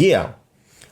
yeah.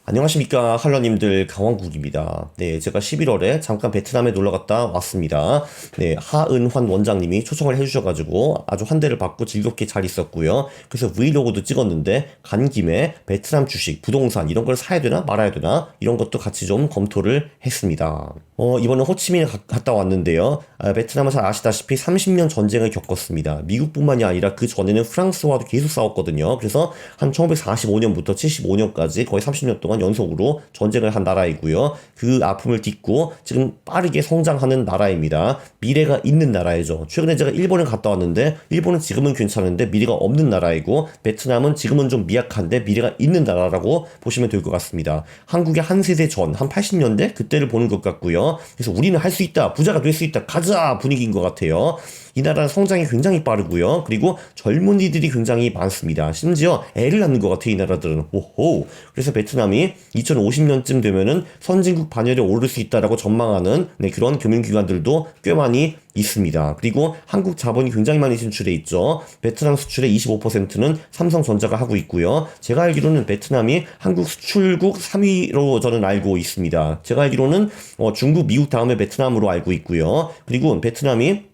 안녕하십니까 할러님들 강원국입니다. 네, 제가 11월에 잠깐 베트남에 놀러 갔다 왔습니다. 네, 하은환 원장님이 초청을 해주셔가지고 아주 환대를 받고 즐겁게 잘 있었고요. 그래서 브이로그도 찍었는데 간 김에 베트남 주식, 부동산 이런 걸 사야 되나 말아야 되나 이런 것도 같이 좀 검토를 했습니다. 어, 이번에 호치민에 가- 갔다 왔는데요. 아, 베트남은 잘 아시다시피 30년 전쟁을 겪었습니다. 미국뿐만이 아니라 그 전에는 프랑스와도 계속 싸웠거든요. 그래서 한 1945년부터 75년까지 거의 30년 동안 연속으로 전쟁을 한 나라이고요. 그 아픔을 딛고 지금 빠르게 성장하는 나라입니다. 미래가 있는 나라이죠. 최근에 제가 일본에 갔다 왔는데 일본은 지금은 괜찮은데 미래가 없는 나라이고 베트남은 지금은 좀 미약한데 미래가 있는 나라라고 보시면 될 것 같습니다. 한국의 한 세대 전, 한 80년대 그때를 보는 것 같고요. 그래서 우리는 할 수 있다, 부자가 될 수 있다, 가자 분위기인 것 같아요. 이 나라는 성장이 굉장히 빠르고요. 그리고 젊은이들이 굉장히 많습니다. 심지어 애를 낳는 것 같아요. 이 나라들은. 오호. 그래서 베트남이 2050년쯤 되면은 선진국 반열에 오를 수 있다라고 전망하는 네, 그런 금융기관들도 꽤 많이 있습니다. 그리고 한국 자본이 굉장히 많이 진출해 있죠. 베트남 수출의 25%는 삼성전자가 하고 있고요. 제가 알기로는 베트남이 한국 수출국 3위로 저는 알고 있습니다. 제가 알기로는 어, 중국, 미국 다음에 베트남으로 알고 있고요. 그리고 베트남이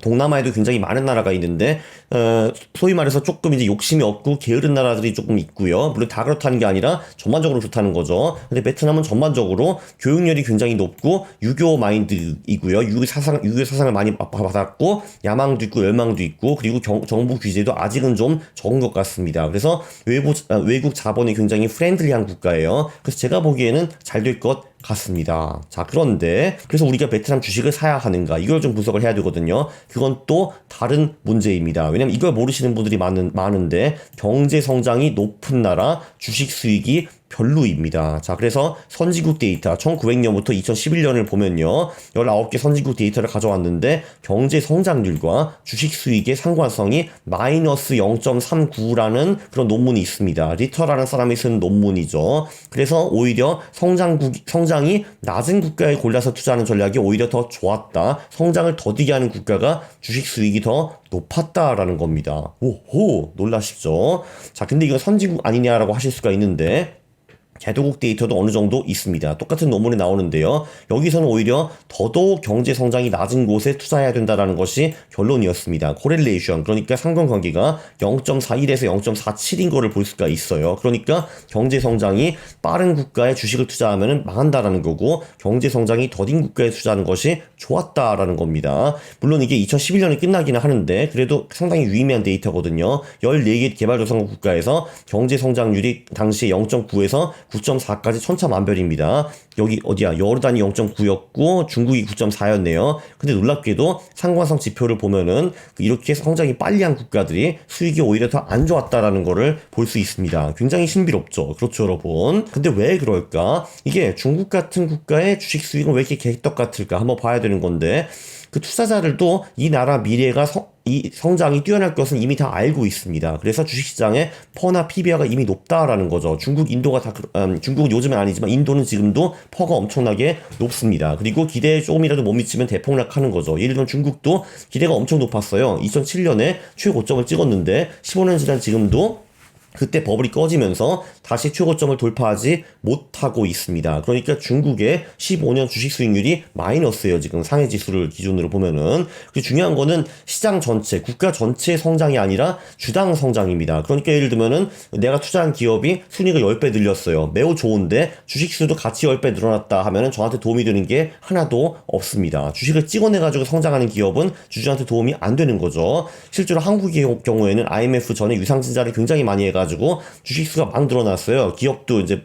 동남아에도 굉장히 많은 나라가 있는데 어, 소위 말해서 조금 이제 욕심이 없고 게으른 나라들이 조금 있고요. 물론 다 그렇다는 게 아니라 전반적으로 좋다는 거죠. 근데 베트남은 전반적으로 교육열이 굉장히 높고 유교 마인드이고요. 유교 사상 유교 사상을 많이 받- 받았고 야망도 있고 열망도 있고 그리고 경- 정부 규제도 아직은 좀 적은 것 같습니다. 그래서 외부 아, 외국 자본이 굉장히 프렌들리한 국가예요. 그래서 제가 보기에는 잘 될 것 같습니다. 자, 그런데 그래서 우리가 베트남 주식을 사야 하는가 이걸 좀 분석을 해야 되거든요. 그건 또 다른 문제입니다. 왜냐면 이걸 모르시는 분들이 많은 많은데 경제 성장이 높은 나라 주식 수익이 별로입니다. 자, 그래서 선진국 데이터 1900년부터 2011년을 보면요. 19개 선진국 데이터를 가져왔는데 경제 성장률과 주식 수익의 상관성이 마이너스 0.39라는 그런 논문이 있습니다. 리터라는 사람이 쓴 논문이죠. 그래서 오히려 성장국 성장이 낮은 국가에 골라서 투자하는 전략이 오히려 더 좋았다. 성장을 더디게 하는 국가가 주식 수익이 더 높았다라는 겁니다. 오호 놀라시죠? 자, 근데 이건 선진국 아니냐라고 하실 수가 있는데 개도국 데이터도 어느 정도 있습니다. 똑같은 논문에 나오는데요. 여기서는 오히려 더더욱 경제 성장이 낮은 곳에 투자해야 된다라는 것이 결론이었습니다. 코렐레이션 그러니까 상관관계가 0.41에서 0.47인 거를 볼 수가 있어요. 그러니까 경제 성장이 빠른 국가에 주식을 투자하면 망한다라는 거고 경제 성장이 더딘 국가에 투자하는 것이 좋았다라는 겁니다. 물론 이게 2011년에 끝나기는 하는데 그래도 상당히 유의미한 데이터거든요. 14개 개발도상국 국가에서 경제 성장률이 당시에 0.9에서 9.4까지 천차만별입니다. 여기 어디야? 여르단이 0.9였고 중국이 9.4였네요. 근데 놀랍게도 상관성 지표를 보면은 이렇게 성장이 빨리 한 국가들이 수익이 오히려 더 안 좋았다라는 거를 볼 수 있습니다. 굉장히 신비롭죠. 그렇죠, 여러분. 근데 왜 그럴까? 이게 중국 같은 국가의 주식 수익은 왜 이렇게 개떡 같을까? 한번 봐야 되는 건데 그 투자자들도 이 나라 미래가 성, 이 성장이 뛰어날 것은 이미 다 알고 있습니다. 그래서 주식시장에 퍼나 PBR가 이미 높다라는 거죠. 중국, 인도가 다, 그- 음, 중국은 요즘은 아니지만 인도는 지금도 퍼가 엄청나게 높습니다. 그리고 기대에 조금이라도 못 미치면 대폭락하는 거죠. 예를 들면 중국도 기대가 엄청 높았어요. 2007년에 최고점을 찍었는데 15년 지난 지금도 그때 버블이 꺼지면서 다시 최고점을 돌파하지 못하고 있습니다. 그러니까 중국의 15년 주식 수익률이 마이너스예요. 지금 상해 지수를 기준으로 보면은. 그리고 중요한 거는 시장 전체, 국가 전체의 성장이 아니라 주당 성장입니다. 그러니까 예를 들면은 내가 투자한 기업이 순위가 10배 늘렸어요. 매우 좋은데 주식 수도 같이 10배 늘어났다 하면은 저한테 도움이 되는 게 하나도 없습니다. 주식을 찍어내 가지고 성장하는 기업은 주주한테 도움이 안 되는 거죠. 실제로 한국의 경우에는 IMF 전에 유상증자를 굉장히 많이 해가 지고 주식수가 막 늘어났어요. 기업도 이제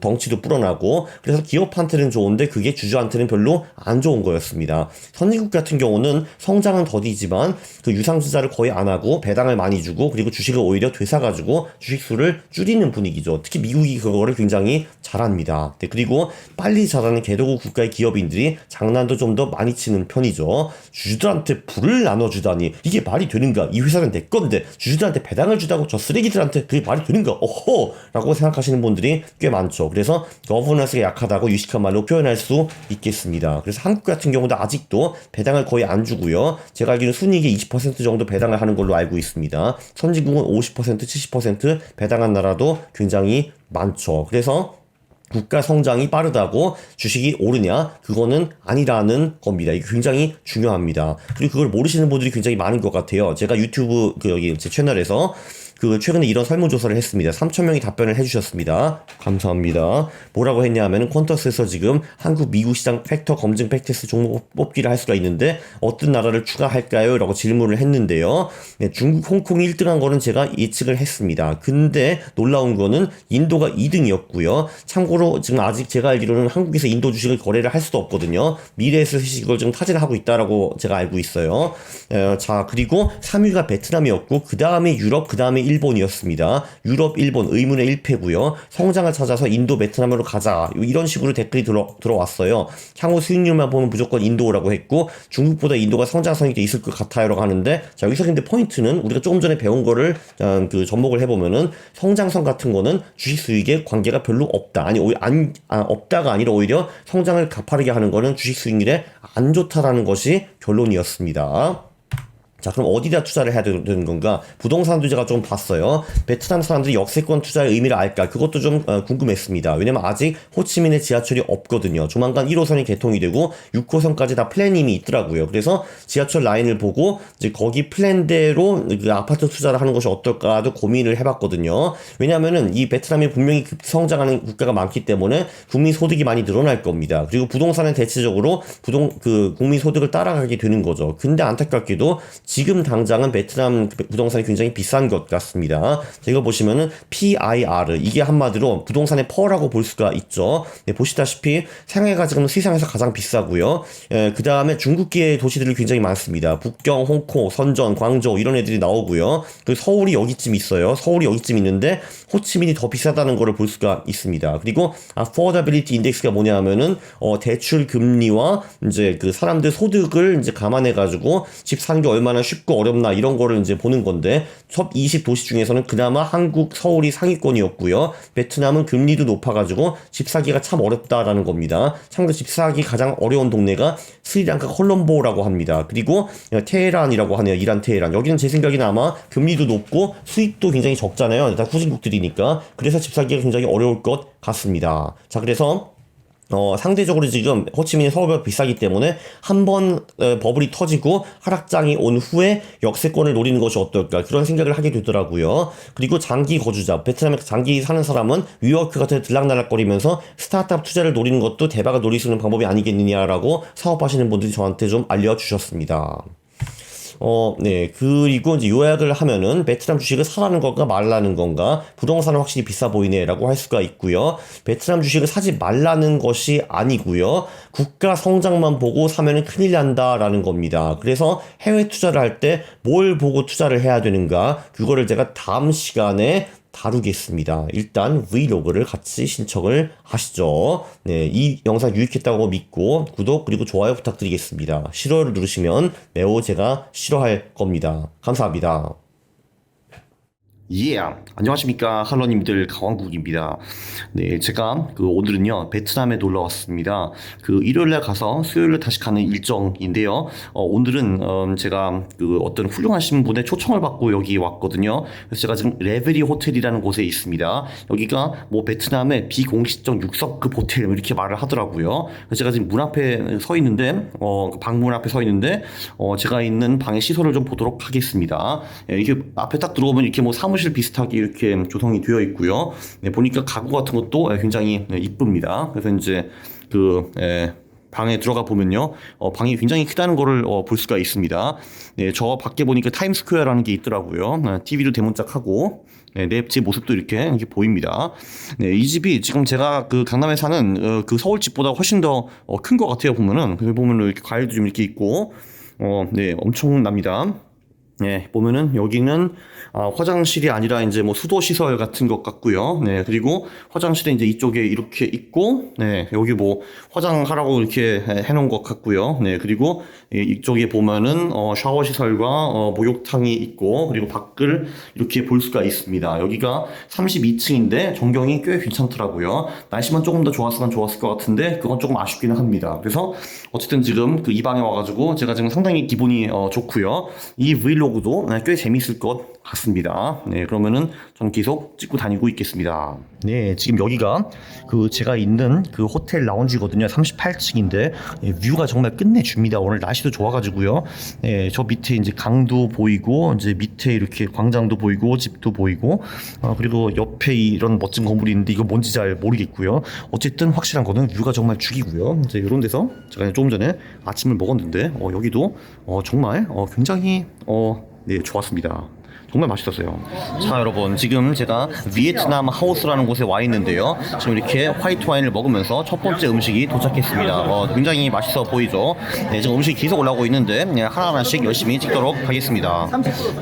덩치도 불어나고 그래서 기업한테는 좋은데 그게 주주한테는 별로 안 좋은 거였습니다. 선진국 같은 경우는 성장은 더디지만 그 유상증자를 거의 안 하고 배당을 많이 주고 그리고 주식을 오히려 되사 가지고 주식수를 줄이는 분위기죠. 특히 미국이 그거를 굉장히 잘합니다. 네, 그리고 빨리 자라는 개도국 국가의 기업인들이 장난도 좀 더 많이 치는 편이죠. 주주들한테 불을 나눠주다니 이게 말이 되는가? 이 회사는 내 건데 주주들한테 배당을 주다고 저 쓰레기들한테 사람들한테 그게 말이 되는가? 어허! 라고 생각하시는 분들이 꽤 많죠. 그래서 거버넌스가 약하다고 유식한 말로 표현할 수 있겠습니다. 그래서 한국 같은 경우도 아직도 배당을 거의 안 주고요. 제가 알기로는 순이익의 20% 정도 배당을 하는 걸로 알고 있습니다. 선진국은 50%, 70% 배당한 나라도 굉장히 많죠. 그래서 국가 성장이 빠르다고 주식이 오르냐? 그거는 아니라는 겁니다. 이게 굉장히 중요합니다. 그리고 그걸 모르시는 분들이 굉장히 많은 것 같아요. 제가 유튜브 그 여기 제 채널에서 그 최근에 이런 설문조사를 했습니다. 3,000명이 답변을 해주셨습니다. 감사합니다. 뭐라고 했냐면은 퀀터스에서 지금 한국, 미국 시장 팩터 검증 팩트스 종목 뽑기를 할 수가 있는데 어떤 나라를 추가할까요? 라고 질문을 했는데요. 네, 중국, 홍콩 1등한 거는 제가 예측을 했습니다. 근데 놀라운 거는 인도가 2등이었고요. 참고로 지금 아직 제가 알기로는 한국에서 인도 주식을 거래를 할 수도 없거든요. 미래에서 이걸 지금 타진을 하고 있다라고 제가 알고 있어요. 어, 자, 그리고 3위가 베트남이었고, 그 다음에 유럽, 그 다음에 일 본이었습니다. 유럽, 일본 의문의 1패고요. 성장을 찾아서 인도, 베트남으로 가자. 이런 식으로 댓글이 들어, 들어왔어요. 향후 수익률만 보면 무조건 인도라고 했고 중국보다 인도가 성장성이 더 있을 것 같아요라고 하는데 자 여기서 근데 포인트는 우리가 조금 전에 배운 거를 어, 그 접목을 해보면은 성장성 같은 거는 주식 수익에 관계가 별로 없다. 아니 오히려 안 아, 없다가 아니라 오히려 성장을 가파르게 하는 거는 주식 수익률에 안 좋다라는 것이 결론이었습니다. 자, 그럼 어디다 투자를 해야 되는 건가? 부동산도 제가 좀 봤어요. 베트남 사람들이 역세권 투자의 의미를 알까? 그것도 좀 어, 궁금했습니다. 왜냐면 아직 호치민에 지하철이 없거든요. 조만간 1호선이 개통이 되고 6호선까지 다 플랜님이 있더라고요. 그래서 지하철 라인을 보고 이제 거기 플랜대로 그 아파트 투자를 하는 것이 어떨까도 고민을 해봤거든요. 왜냐면은 이 베트남이 분명히 성장하는 국가가 많기 때문에 국민 소득이 많이 늘어날 겁니다. 그리고 부동산은 대체적으로 부동 그 국민 소득을 따라가게 되는 거죠. 근데 안타깝게도 지금 당장은 베트남 부동산이 굉장히 비싼 것 같습니다. 제가 보시면은 PIR 이게 한마디로 부동산의 퍼라고 볼 수가 있죠. 네, 보시다시피 상해가 지금 세상에서 가장 비싸고요. 예, 그 다음에 중국계 도시들이 굉장히 많습니다. 북경, 홍콩, 선전, 광저우 이런 애들이 나오고요. 그 서울이 여기쯤 있어요. 서울이 여기쯤 있는데 호치민이 더 비싸다는 것을 볼 수가 있습니다. 그리고 affordability index가 뭐냐면은 어, 대출 금리와 이제 그 사람들 소득을 이제 감안해 가지고 집 사는 게 얼마나 쉽고 어렵나 이런 거를 이제 보는 건데 top20 도시 중에서는 그나마 한국 서울이 상위권이었고요. 베트남은 금리도 높아가지고 집 사기가 참 어렵다라는 겁니다. 참고로 집 사기 가장 어려운 동네가 스리랑카 콜롬보라고 합니다. 그리고 테헤란이라고 하네요. 이란 테헤란. 여기는 제 생각에는 아마 금리도 높고 수입도 굉장히 적잖아요. 다 후진국들이니까. 그래서 집 사기가 굉장히 어려울 것 같습니다. 자, 그래서 어, 상대적으로 지금 호치민이 서울보다 비싸기 때문에 한 번 버블이 터지고 하락장이 온 후에 역세권을 노리는 것이 어떨까 그런 생각을 하게 되더라고요. 그리고 장기 거주자, 베트남에 장기 사는 사람은 위워크 같은 데 들락날락거리면서 스타트업 투자를 노리는 것도 대박을 노릴 수 있는 방법이 아니겠느냐라고 사업하시는 분들이 저한테 좀 알려주셨습니다. 어, 네. 그리고 이제 요약을 하면은 베트남 주식을 사라는 건가 말라는 건가 부동산은 확실히 비싸 보이네라고 할 수가 있고요. 베트남 주식을 사지 말라는 것이 아니고요. 국가 성장만 보고 사면은 큰일 난다라는 겁니다. 그래서 해외 투자를 할 때 뭘 보고 투자를 해야 되는가 그거를 제가 다음 시간에 다루겠습니다. 일단 브이로그를 같이 신청을 하시죠. 네, 이 영상 유익했다고 믿고 구독 그리고 좋아요 부탁드리겠습니다. 싫어요를 누르시면 매우 제가 싫어할 겁니다. 감사합니다. 예, yeah. 안녕하십니까 할러님들 강왕국입니다. 네, 제가 그 오늘은요 베트남에 놀러 왔습니다. 그 일요일날 가서 수요일날 다시 가는 일정인데요. 어, 오늘은 음, 제가 그 어떤 훌륭하신 분의 초청을 받고 여기 왔거든요. 그래서 제가 지금 레베리 호텔이라는 곳에 있습니다. 여기가 뭐 베트남의 비공식적 육석급 호텔 이렇게 말을 하더라고요. 그래서 제가 지금 문 앞에 서 있는데 어, 그 방문 앞에 서 있는데 어, 제가 있는 방의 시설을 좀 보도록 하겠습니다. 예, 이게 앞에 딱 들어오면 이렇게 뭐 사무 사무실 비슷하게 이렇게 조성이 되어 있고요. 네, 보니까 가구 같은 것도 굉장히 네, 이쁩니다. 그래서 이제 그 예, 방에 들어가 보면요, 어, 방이 굉장히 크다는 것을 어, 볼 수가 있습니다. 네, 저 밖에 보니까 타임스퀘어라는 게 있더라고요. 네, TV도 대문짝하고 네, 내 모습도 이렇게, 이렇게 보입니다. 네, 이 집이 지금 제가 그 강남에 사는 어, 그 서울 집보다 훨씬 더 큰것 어, 같아요. 보면은 보면은 이렇게 과일도 좀 이렇게 있고, 어, 네, 엄청납니다. 네, 보면은 여기는 아, 화장실이 아니라 이제 뭐 수도 시설 같은 것 같고요. 네, 그리고 화장실은 이제 이쪽에 이렇게 있고, 네, 여기 뭐 화장하라고 이렇게 해- 해놓은 것 같고요. 네, 그리고 이- 이쪽에 보면은 어, 샤워 시설과 어, 목욕탕이 있고, 그리고 밖을 이렇게 볼 수가 있습니다. 여기가 32층인데 전경이 꽤 괜찮더라고요. 날씨만 조금 더 좋았으면 좋았을 것 같은데 그건 조금 아쉽기는 합니다. 그래서 어쨌든 지금 그 이 방에 와가지고 제가 지금 상당히 기분이 어, 좋고요. 이 브이로 네, 꽤 재밌을 것 같습니다. 네, 그러면은 전 계속 찍고 다니고 있겠습니다. 네, 지금 여기가 그 제가 있는 그 호텔 라운지거든요. 38층인데 뷰가 정말 끝내줍니다. 오늘 날씨도 좋아가지고요. 네, 저 밑에 이제 강도 보이고 이제 밑에 이렇게 광장도 보이고 집도 보이고 어, 그리고 옆에 이런 멋진 건물이 있는데 이거 뭔지 잘 모르겠고요. 어쨌든 확실한 거는 뷰가 정말 죽이고요. 이제 이런 데서 제가 조금 전에 아침을 먹었는데 어, 여기도 어, 정말 어, 굉장히 어, 네, 좋았습니다. 정말 맛있었어요. 자, 여러분. 지금 제가 비에트남 하우스라는 곳에 와 있는데요. 지금 이렇게 화이트 와인을 먹으면서 첫 번째 음식이 도착했습니다. 어, 굉장히 맛있어 보이죠? 네, 지금 음식이 계속 올라오고 있는데, 네, 하나하나씩 열심히 찍도록 하겠습니다.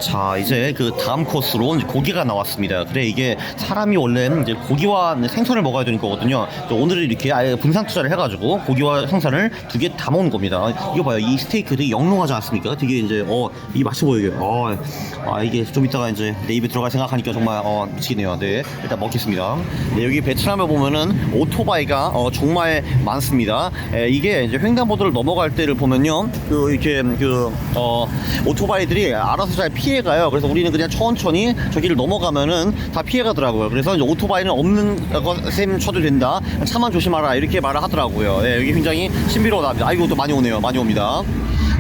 자, 이제 그 다음 코스로 고기가 나왔습니다. 그래, 이게 사람이 원래 이제 고기와 생선을 먹어야 되는 거거든요. 오늘은 이렇게 아예 분산 투자를 해가지고 고기와 생선을 두 개 다 먹는 겁니다. 이거 봐요. 이 스테이크 되게 영롱하지 않습니까? 되게 이제, 어, 이 맛있어 보여요. 어, 아, 이게 좀 이따가 이제 내 입에 들어갈 생각하니까 정말 어, 미치겠네요. 네, 일단 먹겠습니다. 네, 여기 베트남에 보면은 오토바이가 어, 정말 많습니다. 에, 이게 이제 횡단보도를 넘어갈 때를 보면요, 그 이렇게 그 어, 오토바이들이 알아서 잘 피해가요. 그래서 우리는 그냥 천천히 저기를 넘어가면은 다 피해가더라고요. 그래서 이제 오토바이는 없는 셈 쳐도 된다. 차만 조심하라 이렇게 말을 하더라고요. 네, 여기 굉장히 신비로워합니다. 아이고 또 많이 오네요. 많이 옵니다.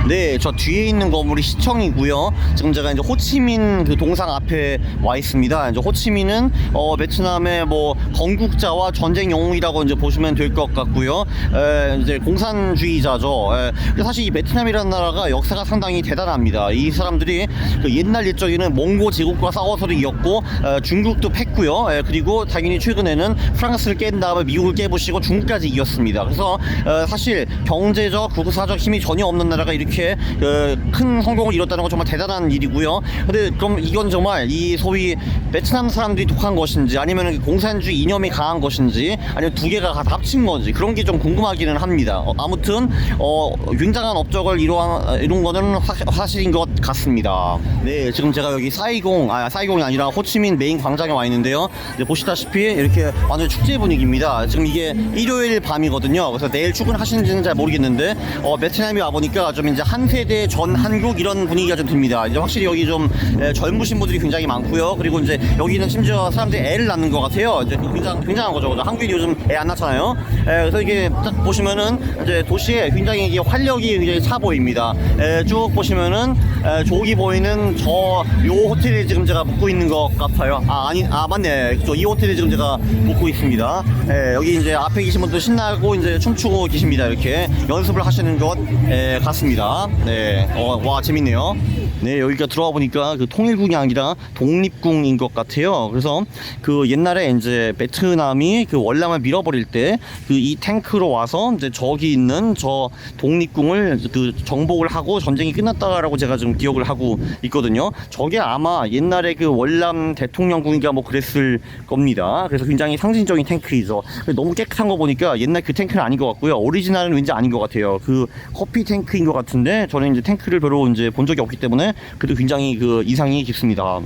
네, 저 뒤에 있는 건물이 시청이고요. 지금 제가 이제 호치민 그 동상 앞에 와 있습니다. 이제 호치민은 어, 베트남의 뭐 건국자와 전쟁 영웅이라고 이제 보시면 될 것 같고요. 에, 이제 공산주의자죠. 에, 사실 이 베트남이라는 나라가 역사가 상당히 대단합니다. 이 사람들이 그 옛날 옛적에는 몽고 제국과 싸워서도 이겼고 에, 중국도 팼고요. 에, 그리고 당연히 최근에는 프랑스를 깬 다음에 미국을 깨부시고 중국까지 이겼습니다. 그래서 어, 사실 경제적 국사적 힘이 전혀 없는 나라가 이렇게 어, 큰 성공을 이뤘다는 건 정말 대단한 일이고요. 근데 그럼 이건 정말 이 소위 베트남 사람들이 독한 것인지 아니면 공산주의 이념이 강한 것인지 아니면 두 개가 다 합친 건지 그런 게 좀 궁금하기는 합니다. 어, 아무튼 어, 굉장한 업적을 이루한, 이룬 거는 사, 사실인 것 같습니다. 네, 지금 제가 여기 사이공, 아 사이공이 아니라 호치민 메인 광장에 와 있는데요. 이제 보시다시피 이렇게 완전 축제 분위기입니다. 지금 이게 일요일 밤이거든요. 그래서 내일 출근하시는지는 잘 모르겠는데 어, 베트남에 와 보니까 좀 이제 한 세대 전 한국 이런 분위기가 좀 듭니다. 이제 확실히 여기 좀 에, 젊으신 분들이 굉장히 많고요. 그리고 이제 여기는 심지어 사람들이 애를 낳는 것 같아요. 이제 굉장히 굉장한 거죠. 그죠? 한국인이 요즘 애 안 낳잖아요. 에, 그래서 이게 딱 보시면은 이제 도시에 굉장히 이게 활력이 굉장히 차 보입니다. 에, 쭉 보시면은 에, 저기 보이는 저 요 호텔에 지금 제가 묵고 있는 것 같아요. 아 아니 아 맞네. 그죠? 이 호텔에 지금 제가 묵고 있습니다. 에, 여기 이제 앞에 계신 분들 신나고 이제 춤추고 계십니다. 이렇게 연습을 하시는 것 에, 같습니다. 네, 어, 와 재밌네요. 네, 여기가 들어와 보니까 그 통일궁이 아니라 독립궁인 것 같아요. 그래서 그 옛날에 이제 베트남이 그 월남을 밀어버릴 때 그 이 탱크로 와서 이제 저기 있는 저 독립궁을 그 정복을 하고 전쟁이 끝났다라고 제가 지금 기억을 하고 있거든요. 저게 아마 옛날에 그 월남 대통령궁인가 뭐 그랬을 겁니다. 그래서 굉장히 상징적인 탱크이죠. 너무 깨끗한 거 보니까 옛날 그 탱크는 아닌 것 같고요. 오리지널은 왠지 아닌 것 같아요. 그 커피 탱크인 것 같은데 저는 이제 탱크를 별로 이제 본 적이 없기 때문에 그래도 굉장히 그 이상이 깊습니다.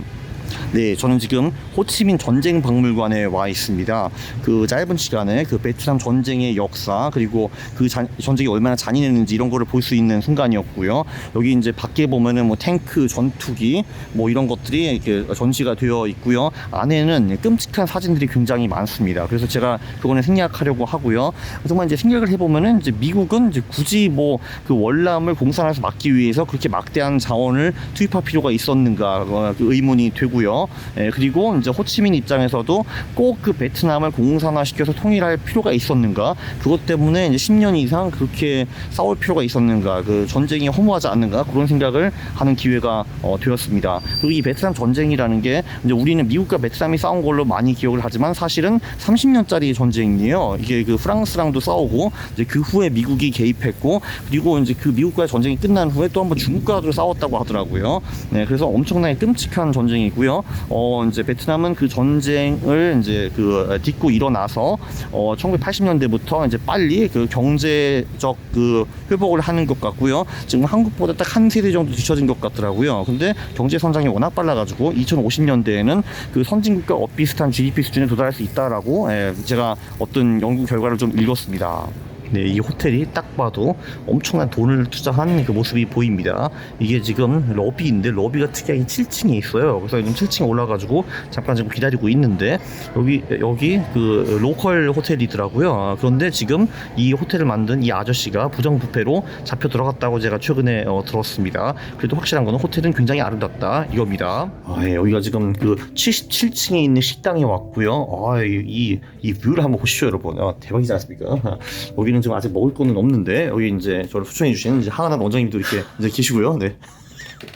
네, 저는 지금 호치민 전쟁 박물관에 와 있습니다. 그 짧은 시간에 그 베트남 전쟁의 역사 그리고 그 자- 전쟁이 얼마나 잔인했는지 이런 거를 볼 수 있는 순간이었고요. 여기 이제 밖에 보면은 뭐 탱크, 전투기 뭐 이런 것들이 이렇게 전시가 되어 있고요. 안에는 끔찍한 사진들이 굉장히 많습니다. 그래서 제가 그거는 생략하려고 하고요. 정말 이제 생각을 해보면은 이제 미국은 이제 굳이 뭐 그 월남을 공산해서 막기 위해서 그렇게 막대한 자원을 투입할 필요가 있었는가 어, 그 의문이 되고요. 되고요. 예, 그리고 이제 호치민 입장에서도 꼭 그 베트남을 공산화시켜서 통일할 필요가 있었는가? 그것 때문에 이제 10년 이상 그렇게 싸울 필요가 있었는가? 그 전쟁이 허무하지 않는가? 그런 생각을 하는 기회가 어, 되었습니다. 그리고 이 베트남 전쟁이라는 게 이제 우리는 미국과 베트남이 싸운 걸로 많이 기억을 하지만 사실은 30년짜리 전쟁이에요. 이게 그 프랑스랑도 싸우고 이제 그 후에 미국이 개입했고 그리고 이제 그 미국과의 전쟁이 끝난 후에 또 한번 중국과도 싸웠다고 하더라고요. 네, 그래서 엄청나게 끔찍한 전쟁이고요. 어, 이제 베트남은 그 전쟁을 이제 그 딛고 일어나서 어, 1980년대부터 이제 빨리 그 경제적 그 회복을 하는 것 같고요. 지금 한국보다 딱 한 세대 정도 뒤처진 것 같더라고요. 근데 경제 성장이 워낙 빨라가지고 2050년대에는 그 선진국과 엇비슷한 GDP 수준에 도달할 수 있다라고 예, 제가 어떤 연구 결과를 좀 읽었습니다. 네, 이 호텔이 딱 봐도 엄청난 돈을 투자한 그 모습이 보입니다. 이게 지금 러비인데 러비가 특이하게 7층에 있어요. 그래서 지금 7층에 올라가지고 잠깐 지금 기다리고 있는데 여기 여기 그 로컬 호텔이더라고요. 아, 그런데 지금 이 호텔을 만든 이 아저씨가 부정부패로 잡혀 들어갔다고 제가 최근에 어, 들었습니다. 그래도 확실한 거는 호텔은 굉장히 아름답다 이겁니다. 아, 예, 여기가 지금 그 77층에 있는 식당에 왔고요. 아, 이, 이, 이 뷰를 한번 보시죠, 여러분. 아, 대박이지 않습니까? 여기는 지금 아직 먹을 거는 없는데 여기 이제 저를 추천해 주신 이제 하은한 원장님도 이렇게 이제 계시고요. 네.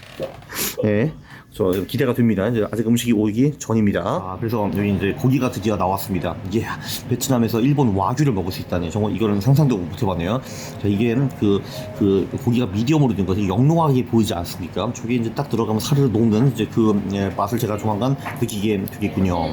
네. 저 기대가 됩니다. 이제 아직 음식이 오기 전입니다. 아, 그래서 여기 이제 고기가 드디어 나왔습니다. 이게 베트남에서 일본 와규를 먹을 수 있다니 정말 이거는 상상도 못 해봤네요. 자, 이게 그, 그 고기가 미디엄으로 된 것이 영롱하게 보이지 않습니까? 저게 이제 딱 들어가면 사르르 녹는 이제 그 예, 맛을 제가 조만간 느끼게 되겠군요.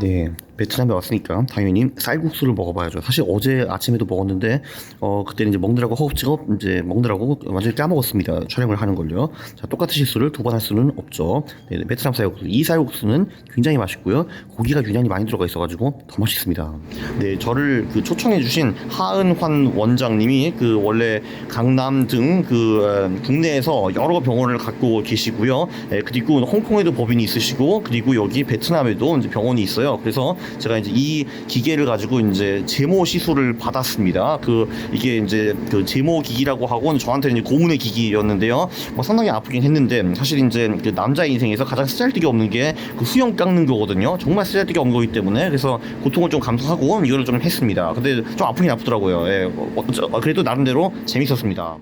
네, 베트남에 왔으니까 당연히 쌀국수를 먹어봐야죠. 사실 어제 아침에도 먹었는데 어 그때는 이제 먹느라고 허겁지겁 이제 먹느라고 완전히 까먹었습니다. 촬영을 하는 걸요. 자 똑같은 실수를 두 번 할 수는 없죠. 네, 베트남 쌀국수 이 쌀국수는 굉장히 맛있고요. 고기가 유난히 많이 들어가 있어가지고 더 맛있습니다. 네, 저를 그 초청해주신 하은환 원장님이 그 원래 강남 등 그 국내에서 여러 병원을 갖고 계시고요. 예, 그리고 홍콩에도 법인이 있으시고 그리고 여기 베트남에도 이제 병원이 있어요. 그래서 제가 이제 이 기계를 가지고 이제 제모 시술을 받았습니다. 그 이게 이제 그 제모 기기라고 하고 저한테는 이제 고문의 기기였는데요. 뭐 상당히 아프긴 했는데 사실 이제 그 남자 인생에서 가장 쓰잘데기 없는 게 그 수염 깎는 거거든요. 정말 쓰잘데기 없는 거기 때문에 그래서 고통을 좀 감수하고 이거를 좀 했습니다. 근데 좀 아프긴 아프더라고요. 예, 어, 어, 그래도 나름대로 재밌었습니다.